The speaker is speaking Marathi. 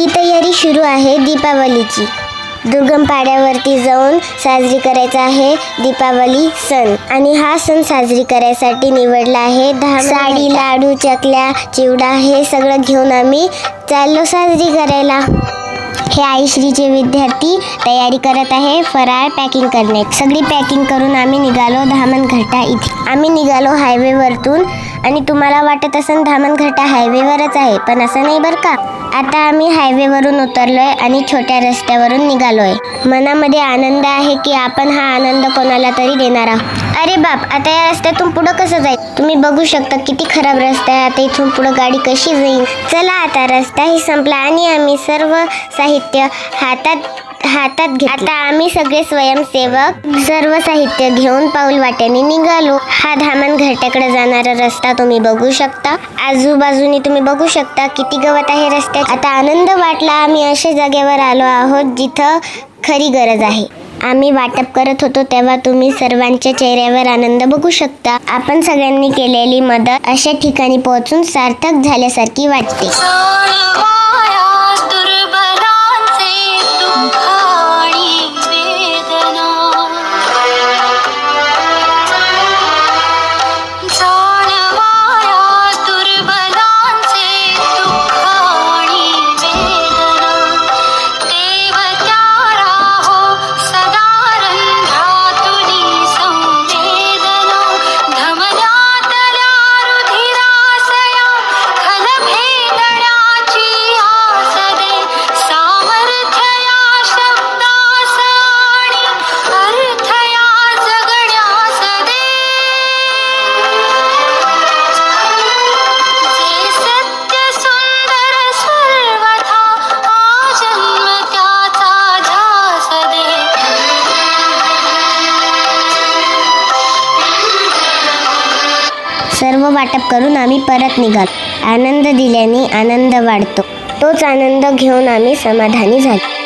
ही तयारी सुरू आहे दीपावलीची. दुर्गम पाड्यावरती जाऊन साजरी करायचा आहे दीपावली सण. आणि हा सण साजरी करायसाठी निवडला आहे दहा साडी लाडू चकल्या चिवडा हे सगळं घेऊन आम्ही चाललो साजरी करायला. हे आईश्रीचे विद्यार्थी तयारी करत आहे फराळ पॅकिंग करण्याची. सगळी पॅकिंग करून आम्ही निघालो धामण इथे. आम्ही निघालो हायवेवरतून आणि तुम्हाला वाटत असेल धामणघाटा हायवेवरच आहे पण असं नाही बरं का? आता आम्ही हायवेवरून उतरलोय आणि छोट्या रस्त्यावरून निघालोय. मनामध्ये आनंद आहे की आपण हा आनंद कोणाला तरी देणार आहोत. अरे बाप आता या रस्त्यातून पुढं कसं जाईल? तुम्ही बघू शकता किती खराब रस्ता आहे. आता इथून पुढं गाडी कशी जाईल? चला आता रस्ताही संपला आणि आम्ही सर्व साहित्य हातात हातात घेत आता आम्ही सगळे स्वयंसेवक सर्व साहित्य घेऊन पाऊल वाट्याने निघालो. हा धामण घरट्याकडे जाणारा रस्ता तुम्ही बघू शकता. आजूबाजूनी तुम्ही बघू शकता किती गवत आहे रस्त्यात. आता आनंद वाटला आम्ही अशा जागेवर आलो आहोत जिथं खरी गरज आहे. आम्ही वाटप करत होतो तेव्हा तुम्ही सर्वांच्या चेहऱ्यावर आनंद बघू शकता. आपण सगळ्यांनी केलेली मदत अशा ठिकाणी पोहोचून सार्थक झाल्यासारखी वाटते. सर्व वाटप करून आम्ही परत निघालो. आनंद दिल्याने आनंद वाढतो. तोच आनंद घेऊन आम्ही समाधानी झालो.